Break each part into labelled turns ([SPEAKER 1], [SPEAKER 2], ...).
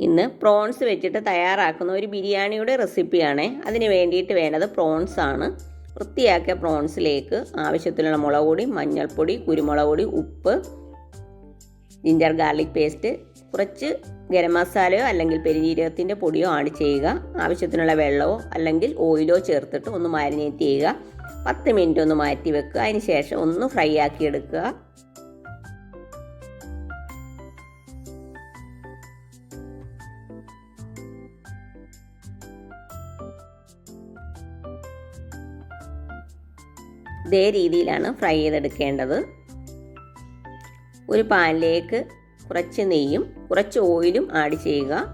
[SPEAKER 1] ഇന്ന് പ്രോൺസ് വെച്ചിട്ട് തയ്യാറാക്കുന്ന ഒരു ബിരിയാണിയുടെ റെസിപ്പിയാണ്. അതിന് വേണ്ടിയിട്ട് വേണ്ടത് പ്രോൺസ് ആണ് വൃത്തിയാക്കിയ പ്രോൺസിലേക്ക് ആവശ്യത്തിനുള്ള മുളക് പൊടി മഞ്ഞൾപ്പൊടി കുരുമുളക് പൊടി ഉപ്പ് ജിഞ്ചർ ഗാർലിക് പേസ്റ്റ് കുറച്ച് ഗരം മസാലയോ അല്ലെങ്കിൽ പെരുജീരകത്തിന്റെ പൊടിയോ ആഡ് ചെയ്യുക. ആവശ്യത്തിനുള്ള വെള്ളമോ അല്ലെങ്കിൽ ഓയിലോ ചേർത്തിട്ട് ഒന്ന് മാരിനേറ്റ് ചെയ്യുക. പത്ത് മിനിറ്റ് ഒന്ന് മാറ്റി വെക്കുക. അതിന് ശേഷം ഒന്ന് ഫ്രൈ ആക്കി എടുക്കുക. ഇതേ രീതിയിലാണ് ഫ്രൈ ചെയ്തെടുക്കേണ്ടത്. ഒരു പാനിലേക്ക് കുറച്ച് നെയ്യും കുറച്ച് ഓയിലും ആഡ് ചെയ്യുക.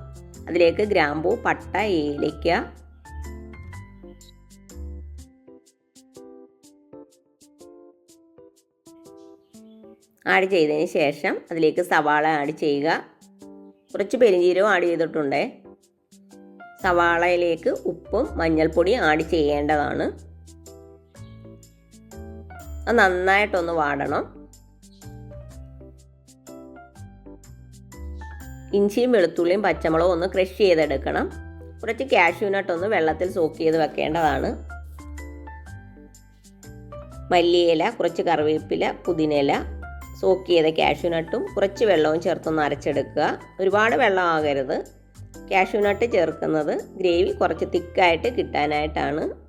[SPEAKER 1] അതിലേക്ക് ഗ്രാമ്പൂ പട്ട ഏലയ്ക്ക. ആഡ് ചെയ്തതിന് ശേഷം അതിലേക്ക് സവാള ആഡ് ചെയ്യുക. കുറച്ച് പെരിഞ്ചീരവും ആഡ് ചെയ്തിട്ടുണ്ട്. സവാളയിലേക്ക് ഉപ്പും മഞ്ഞൾപ്പൊടിയും ആഡ് ചെയ്യേണ്ടതാണ്. അത് നന്നായിട്ടൊന്ന് വാടണം. ഇഞ്ചിയും വെളുത്തുള്ളിയും പച്ചമുളകും ഒന്ന് ക്രഷ് ചെയ്തെടുക്കണം. കുറച്ച് കാഷ്യൂനട്ട് ഒന്ന് വെള്ളത്തിൽ സോക്ക് ചെയ്ത് വെക്കേണ്ടതാണ്. മല്ലിയില കുറച്ച് കറിവേപ്പില പുതിനയില സോക്ക് ചെയ്ത കാഷ്യൂനട്ടും കുറച്ച് വെള്ളവും ചേർത്തൊന്ന് അരച്ചെടുക്കുക. ഒരുപാട് വെള്ളം ആകരുത്. കാഷ്യൂനട്ട് ചേർക്കുന്നത് ഗ്രേവി കുറച്ച് തിക്കായിട്ട് കിട്ടാനായിട്ടാണ്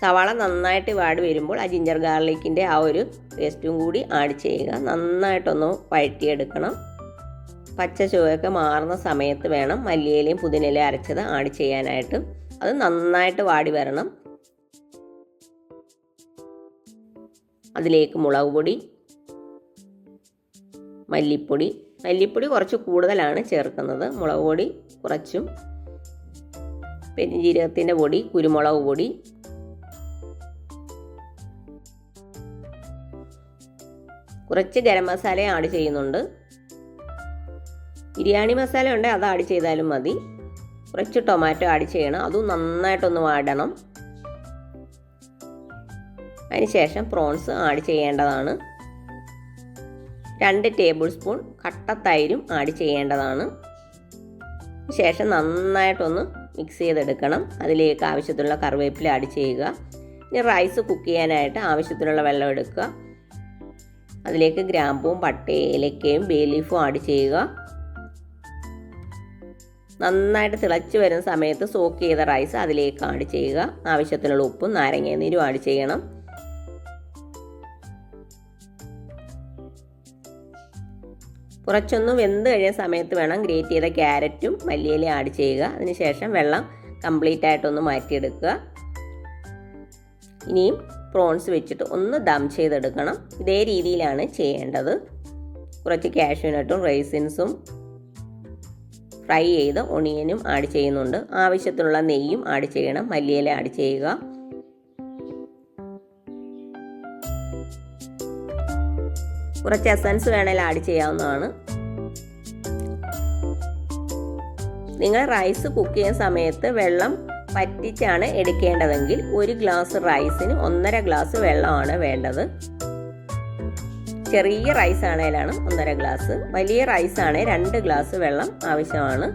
[SPEAKER 1] സവാള നന്നായിട്ട് വാടി വരുമ്പോൾ ആ ജിഞ്ചർ ഗാർലിക്കിന്റെ ആ ഒരു പേസ്റ്റും കൂടി ആഡ് ചെയ്യുക. നന്നായിട്ടൊന്ന് വഴറ്റിയെടുക്കണം. പച്ച ചുവയൊക്കെ മാറുന്ന സമയത്ത് വേണം മല്ലിയിലയും പുതിനയിലയും അരച്ചത് ആഡ് ചെയ്യാനായിട്ട്. അത് നന്നായിട്ട് വാടി വരണം. അതിലേക്ക് മുളക് പൊടി മല്ലിപ്പൊടി. മല്ലിപ്പൊടി കുറച്ച് കൂടുതലാണ് ചേർക്കുന്നത്. മുളക് പൊടി കുറച്ചും പെരുംജീരകത്തിന്റെ പൊടി കുരുമുളക് പൊടി കുറച്ച് ഗരം മസാല ആഡ് ചെയ്യുന്നുണ്ട്. ബിരിയാണി മസാല ഉണ്ട് അത് ആഡ് ചെയ്താലും മതി. കുറച്ച് ടൊമാറ്റോ ആഡ് ചെയ്യണം അതും നന്നായിട്ടൊന്ന് വാടണം. അതിനുശേഷം പ്രോൺസ് ആഡ് ചെയ്യേണ്ടതാണ്. രണ്ട് ടേബിൾ സ്പൂൺ കട്ട തൈരും ആഡ് ചെയ്യേണ്ടതാണ്. ശേഷം നന്നായിട്ടൊന്ന് മിക്സ് ചെയ്തെടുക്കണം. അതിലേക്ക് ആവശ്യത്തിനുള്ള കറിവേപ്പില ആഡ് ചെയ്യുക. ഇനി റൈസ് കുക്ക് ചെയ്യാനായിട്ട് ആവശ്യത്തിനുള്ള വെള്ളം എടുക്കുക. അതിലേക്ക് ഗ്രാമ്പും പട്ടയും ഏലക്കയും ബേ ലീഫും ആഡ് ചെയ്യുക. നന്നായിട്ട് തിളച്ച് വരുന്ന സമയത്ത് സോക്ക് ചെയ്ത റൈസ് അതിലേക്ക് ആഡ് ചെയ്യുക. ആവശ്യത്തിനുള്ള ഉപ്പും നാരങ്ങ നീരും ആഡ് ചെയ്യണം. കുറച്ചൊന്നും വെന്ത് കഴിയുന്ന സമയത്ത് വേണം ഗ്രേറ്റ് ചെയ്ത ക്യാരറ്റും മല്ലിയിലയും ആഡ് ചെയ്യുക. അതിനുശേഷം വെള്ളം കംപ്ലീറ്റ് ആയിട്ടൊന്ന് മാറ്റിയെടുക്കുക. ഇനിയും പ്രോൺസ് വെച്ചിട്ട് ഒന്ന് ദം ചെയ്തെടുക്കണം. ഇതേ രീതിയിലാണ് ചെയ്യേണ്ടത്. കുറച്ച് കാഷ്യൂനട്ടും റൈസിൻസും ഫ്രൈ ചെയ്ത് ഒണിയനും ആഡ് ചെയ്യുന്നുണ്ട്. ആവശ്യത്തിനുള്ള നെയ്യും ആഡ് ചെയ്യണം. മല്ലിയില ആഡ് ചെയ്യുക. കുറച്ച് എസൻസ് വേണേൽ ആഡ് ചെയ്യാവുന്നതാണ്. നിങ്ങൾ റൈസ് കുക്ക് ചെയ്യുന്ന സമയത്ത് വെള്ളം പറ്റിച്ചാണ് എടുക്കേണ്ടതെങ്കിൽ ഒരു ഗ്ലാസ് റൈസിന് ഒന്നര ഗ്ലാസ് വെള്ളമാണ് വേണ്ടത്. ചെറിയ റൈസ് ആണേലാണ് ഒന്നര ഗ്ലാസ്. വലിയ റൈസ് ആണേ രണ്ട് ഗ്ലാസ് വെള്ളം ആവശ്യമാണ്.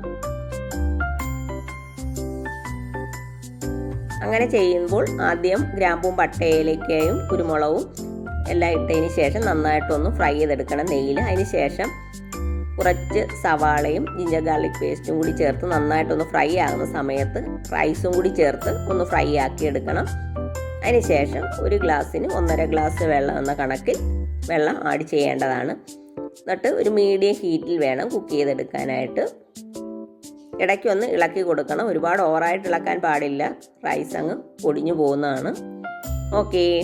[SPEAKER 1] അങ്ങനെ ചെയ്യുമ്പോൾ ആദ്യം ഗ്രാമ്പും പട്ടയിലേക്കയും കുരുമുളകും എല്ലാം ഇട്ടതിന് ശേഷം നന്നായിട്ടൊന്ന് ഫ്രൈ ചെയ്തെടുക്കണം നെയ്യിൽ അതിന് ശേഷം കുറച്ച് സവാളയും ജിഞ്ചർ ഗാർലിക് പേസ്റ്റും കൂടി ചേർത്ത് നന്നായിട്ടൊന്ന് ഫ്രൈ ആകുന്ന സമയത്ത് റൈസും കൂടി ചേർത്ത് ഒന്ന് ഫ്രൈ ആക്കി എടുക്കണം. അതിന് ശേഷം ഒരു ഗ്ലാസ്സിന് ഒന്നര ഗ്ലാസ് വെള്ളം എന്ന കണക്കിൽ വെള്ളം ആഡ് ചെയ്യേണ്ടതാണ്. എന്നിട്ട് ഒരു മീഡിയം ഹീറ്റിൽ വേണം കുക്ക് ചെയ്തെടുക്കാനായിട്ട്. ഇടയ്ക്കൊന്ന് ഇളക്കി കൊടുക്കണം. ഒരുപാട് ഓവറായിട്ട് ഇളക്കാൻ പാടില്ല. റൈസ് അങ്ങ് പൊടിഞ്ഞു പോകുന്നതാണ്. ഓക്കേ